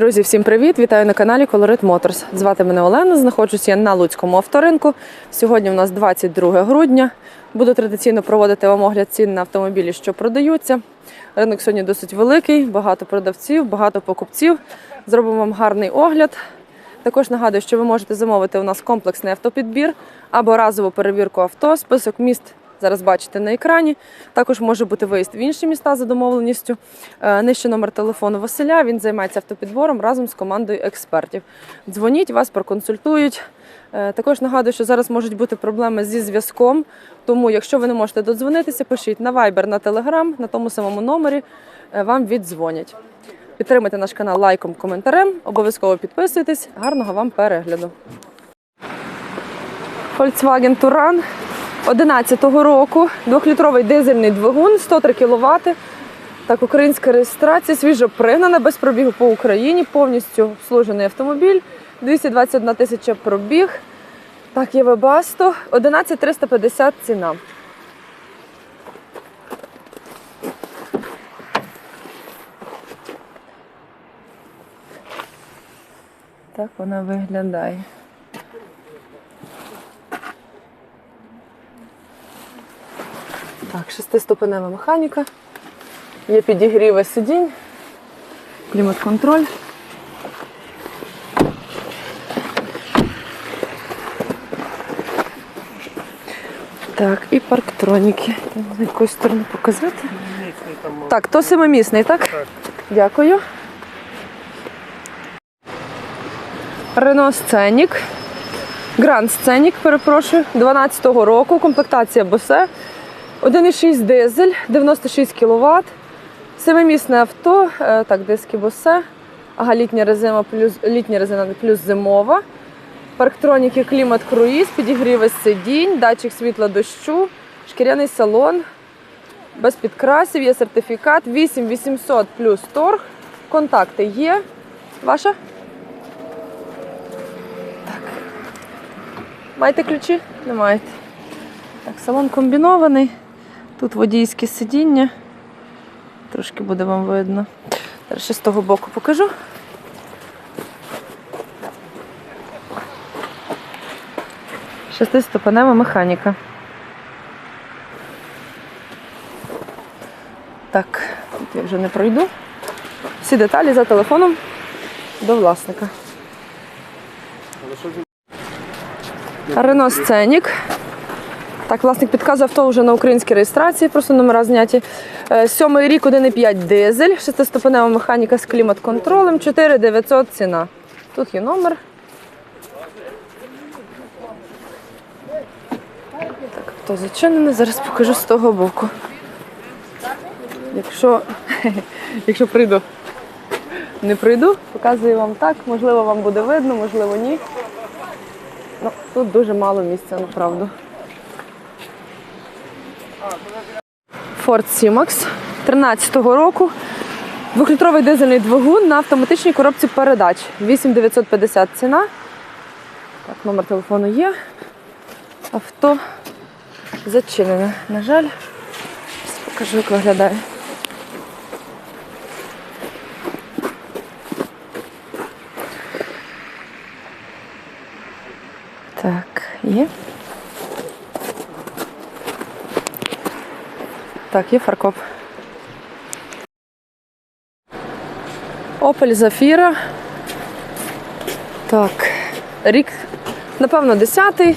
Друзі, всім привіт! Вітаю на каналі Colorit Motors. Звати мене Олена. Знаходжусь я на Луцькому авторинку. Сьогодні у нас 22 грудня. Буду традиційно проводити вам огляд цін на автомобілі, що продаються. Ринок сьогодні досить великий, багато продавців, багато покупців. Зробимо вам гарний огляд. Також нагадую, що ви можете замовити у нас комплексний автопідбір або разову перевірку авто. Список міст зараз бачите на екрані. Також може бути виїзд в інші міста за домовленістю. Е, Нижче номер телефону Василя. Він займається автопідбором разом з командою експертів. Дзвоніть, вас проконсультують. Е, Також нагадую, що зараз можуть бути проблеми зі зв'язком. Тому, якщо ви не можете додзвонитися, пишіть на Viber, на Telegram, на тому самому номері е, вам віддзвонять. Підтримайте наш канал лайком, коментарем. Обов'язково підписуйтесь. Гарного вам перегляду. Volkswagen Touran 11-го року, двохлітровий дизельний двигун, 103 кВт. Так, українська реєстрація, свіжо пригнана, без пробігу по Україні, повністю обслужений автомобіль, 221 тисяча пробіг. Так, є Webasto, 11 350 ціна. Так вона виглядає. Так, шестиступенева механіка. Є підігріви сидінь, клімат-контроль. Так, і парктроніки. З якої сторони показати? Так, то семимісний, так? Так. Дякую. Рено Сценік. Гранд Сценік, перепрошую, 12-го року, комплектація Босе. 1,6 дизель, 96 кВт. Семимісне авто, е, так, диски Босе. Ага, літня резина плюс літня резина плюс зимова. Парктроніки, клімат, круїз, підігріви сидінь, датчик світла дощу, шкіряний салон, без підкрасів, є сертифікат, 8800 плюс торг. Контакти є. Ваша? Так. Маєте ключі? Не маєте. Так, салон комбінований. Тут водійське сидіння. Трошки буде вам видно. Зараз ще з того боку покажу. Шестиступенева механіка. Так, тут я вже не пройду. Всі деталі за телефоном до власника. Рено Сценік. Так, власник підказує авто вже на українській реєстрації, просто номера зняті. Е, Сьомий рік 1,5 дизель, шестиступенева механіка з клімат-контролем, 4900 ціна. Тут є номер. Так, авто зачинене, зараз покажу з того боку. Якщо, якщо прийду, не прийду, показую вам так. Можливо, вам буде видно, можливо, ні. Ну, тут дуже мало місця, направду. Ford C-Max 13-го року. Двохлітровий дизельний двигун на автоматичній коробці передач. 8950 ціна. Так, номер телефону є. Авто зачинене. На жаль, покажу, як виглядає. Так, є. Так, є фаркоп. Opel Zafira. Так. Рік, напевно, 10-й.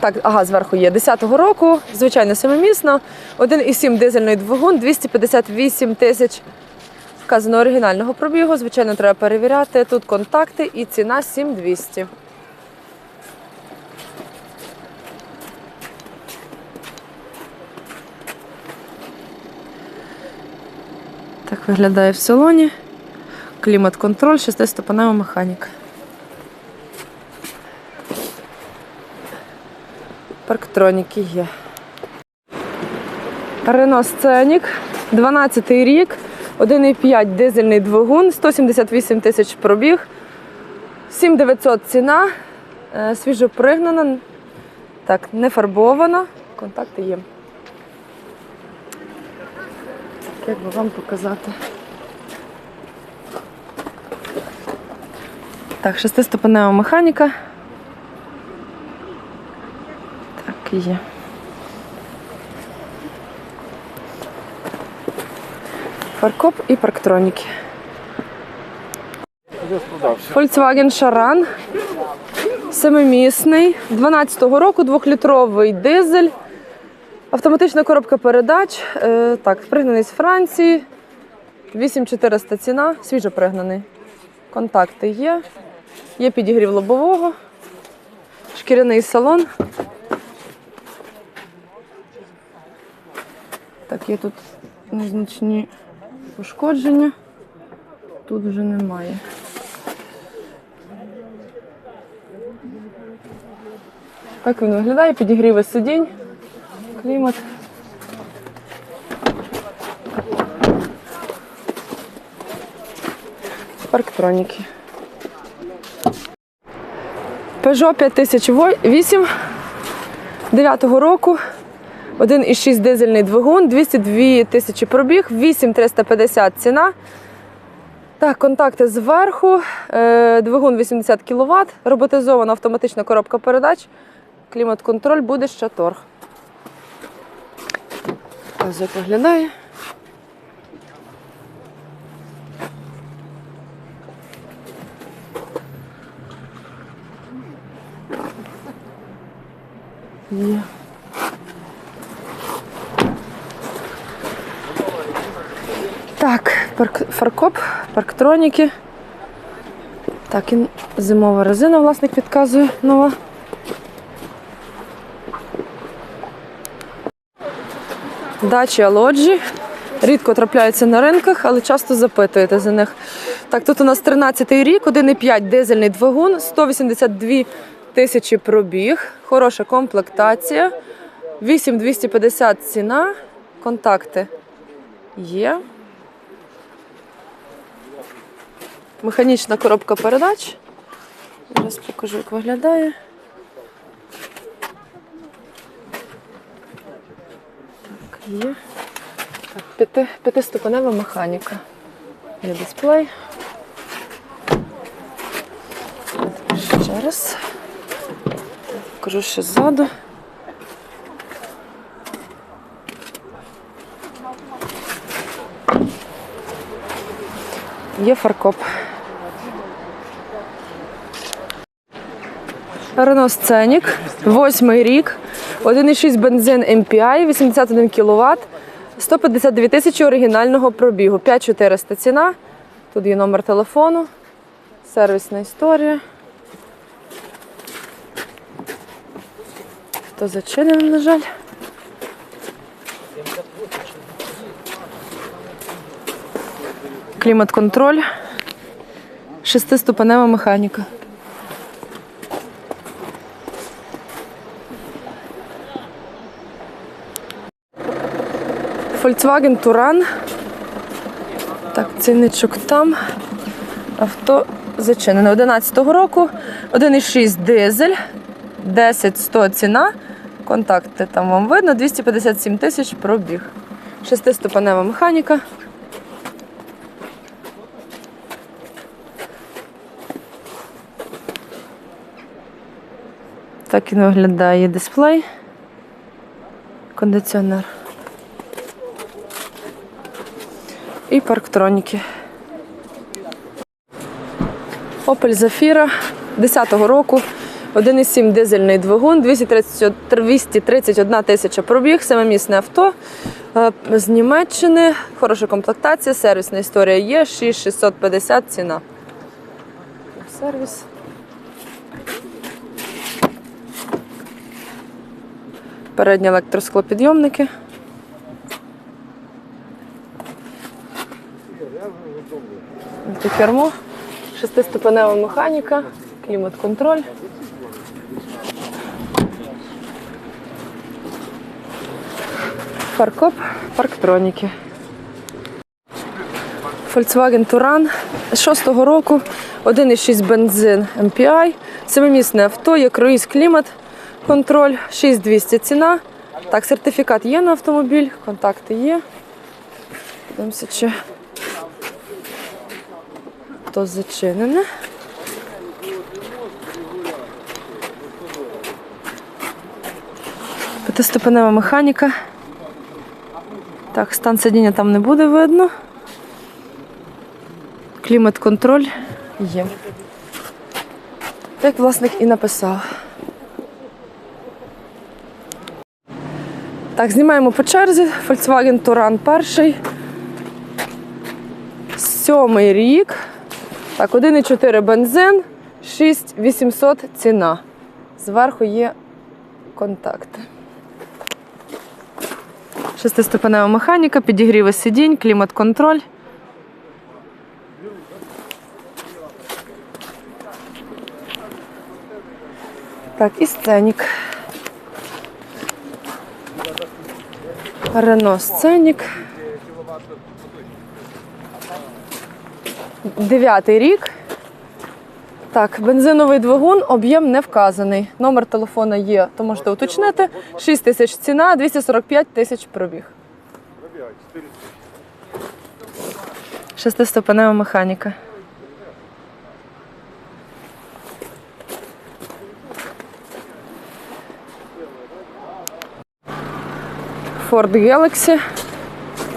Так, ага, зверху є 10-го року, звичайно, семимісно. 1,7 дизельний двигун, 258 тисяч вказано оригінального пробігу. Звичайно, треба перевіряти. Тут контакти і ціна 7200. Так виглядає в салоні. Клімат-контроль, шестиступенева механіка. Парктроніки є. Рено Сценік, 12 рік, 1,5 дизельний двигун, 178 тисяч пробіг, 7900 ціна, е, свіжо пригнана, так, не фарбована, контакти є. Як би вам показати? Так, шестиступенева механіка. Так, є. Фаркоп і парктроніки. Volkswagen Charan. Семимісний. 12-го року, двохлітровий дизель. Автоматична коробка передач. Е, так, пригнаний з Франції. 8400 ціна, свіжо пригнаний. Контакти є. Є підігрів лобового. Шкіряний салон. Так, є тут незначні пошкодження. Тут вже немає. Так він виглядає, підігріви сидінь, клімат. Парктроніки. Peugeot 5008 9-го року. 1,6 дизельний двигун, 202 тисячі пробіг, 8350 ціна. Так, контакти зверху, е, двигун 80 кВт, роботизована автоматична коробка передач, клімат-контроль буде ще торг. Ось як виглядає. Є. Так, парк, фаркоп, парктроніки. Так, і зимова резина, власник підказує нова. Дачі Алоджі. Рідко трапляються на ринках, але часто запитуєте за них. Так, тут у нас 13-й рік, 1,5 дизельний двигун, 182 тисячі пробіг, хороша комплектація, 8250 ціна, контакти є. Механічна коробка передач. Зараз покажу, як виглядає. Є. П'яти, п'ятиступенева механіка. Є дисплей. Ще раз. Покажу ще ззаду. Є фаркоп. Renault Scenic, восьмий рік, 1,6 бензин MPI, 81 кВт, 152 тисячі оригінального пробігу, 5400 ціна. Тут є номер телефону, сервісна історія. То зачинено, на жаль. Клімат-контроль, шестиступенева механіка. Volkswagen Touran. Так, цінничок там. Авто зачинено 11-го року. 1,6 дизель, 10 100 ціна. Контакти там вам видно, 257 тисяч пробіг. Шестиступенева механіка. Так він виглядає дисплей. Кондиціонер. І парктроніки. Opel Zafira 10-го року. 1,7 дизельний двигун, 231 тисяча пробіг, семимісне авто е, з Німеччини. Хороша комплектація, сервісна історія є, 6650 ціна. Сервіс. Передні електросклопідйомники. Кермо, шестиступенева механіка, клімат-контроль. Паркоп, парктроніки. Volkswagen Touran 6-го року, 1,6 бензин MPI, семимісне авто, є круїз клімат, контроль, 6200 ціна. Так, сертифікат є на автомобіль, контакти є. Дивимося, чи то зачинене. П'ятиступенева механіка. Так, стан сидіння там не буде видно. Клімат-контроль є. Так власник і написав. Так, знімаємо по черзі. Volkswagen Touran перший. Сьомий рік. Так, 1,4 бензин, 6800 ціна. Зверху є контакти. Шестиступенева механіка, підігріви сидінь, клімат-контроль. Так, і сценік. Рено сценік. Дев'ятий рік. Так, бензиновий двигун, об'єм не вказаний. Номер телефона є, то можете уточнити. 6 тисяч ціна, 245 тисяч пробіг. Шестиступенева механіка. Ford Galaxy.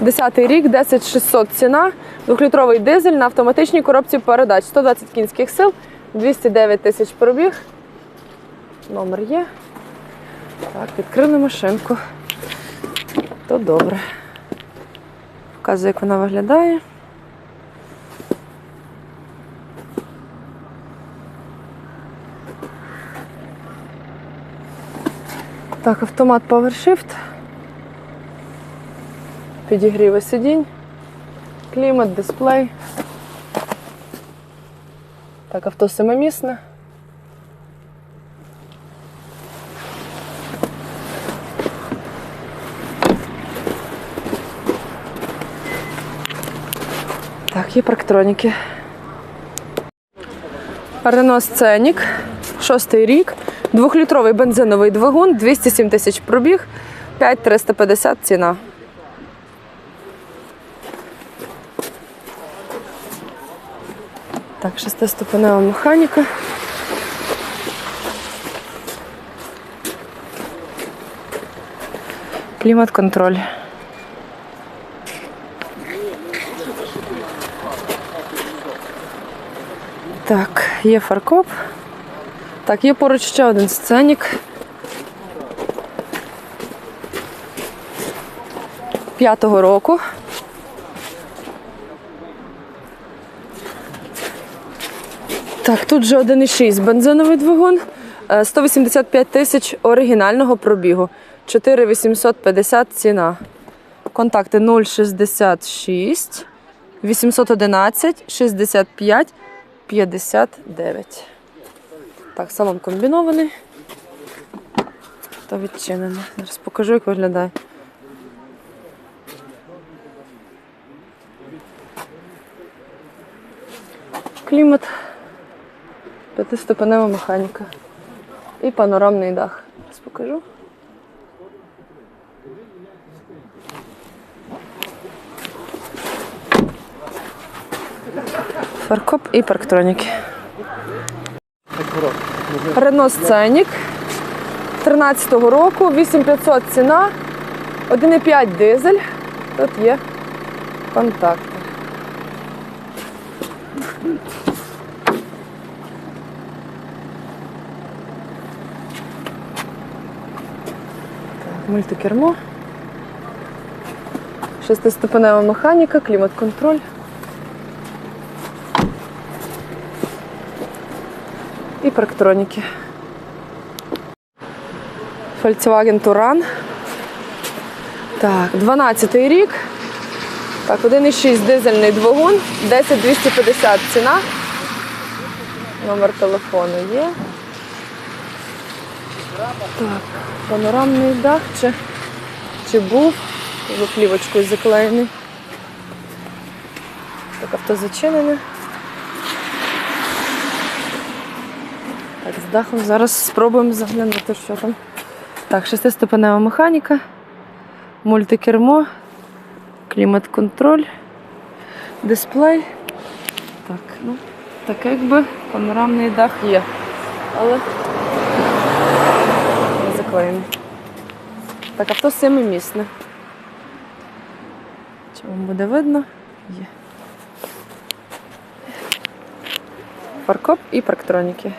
10 рік, 10600 ціна, двохлітровий дизель на автоматичній коробці передач, 120 кінських сил, 209 тисяч пробіг. Номер є. Так, відкрили машинку. То добре. Показую, як вона виглядає. Так, автомат PowerShift. Підігріви сидінь, клімат, дисплей. Так, авто семимісне. Так, є парктроніки. Рено Сценік, шостий рік, двохлітровий бензиновий двигун, 207 тисяч пробіг, 5350 ціна. Так, шестиступенева механіка. Клімат-контроль. Так, є фаркоп. Так, є поруч ще один сценік. П'ятого року. Так, тут же 1,6 бензиновий двигун, е, 185 тисяч оригінального пробігу, 4850 ціна. Контакти 066 811 65 59. Так, салон комбінований. Та відчинений. Зараз покажу, як виглядає. Клімат. П'ятиступенева механіка. І панорамний дах. Зараз покажу. Фаркоп і парктроніки. Рено Сценік 13-го року, 8500 ціна, 1,5 дизель. Тут є контакти. Мультикермо. Шестиступенева механіка, клімат-контроль. І парктроніки. Volkswagen Touran. Так, 12 рік. Так, 1,6 дизельний двигун, 10250 ціна. Номер телефону є. Так, панорамний дах чи, чи був плівочкою заклеєний. Так, авто зачинене. Так, з дахом зараз спробуємо заглянути, що там. Так, шестиступенева механіка, мультикермо, клімат-контроль, дисплей. Так, ну, так якби панорамний дах є. Але заклеєний. Так, авто семимісне. Чи вам буде видно? Є. Паркоп і парктроніки.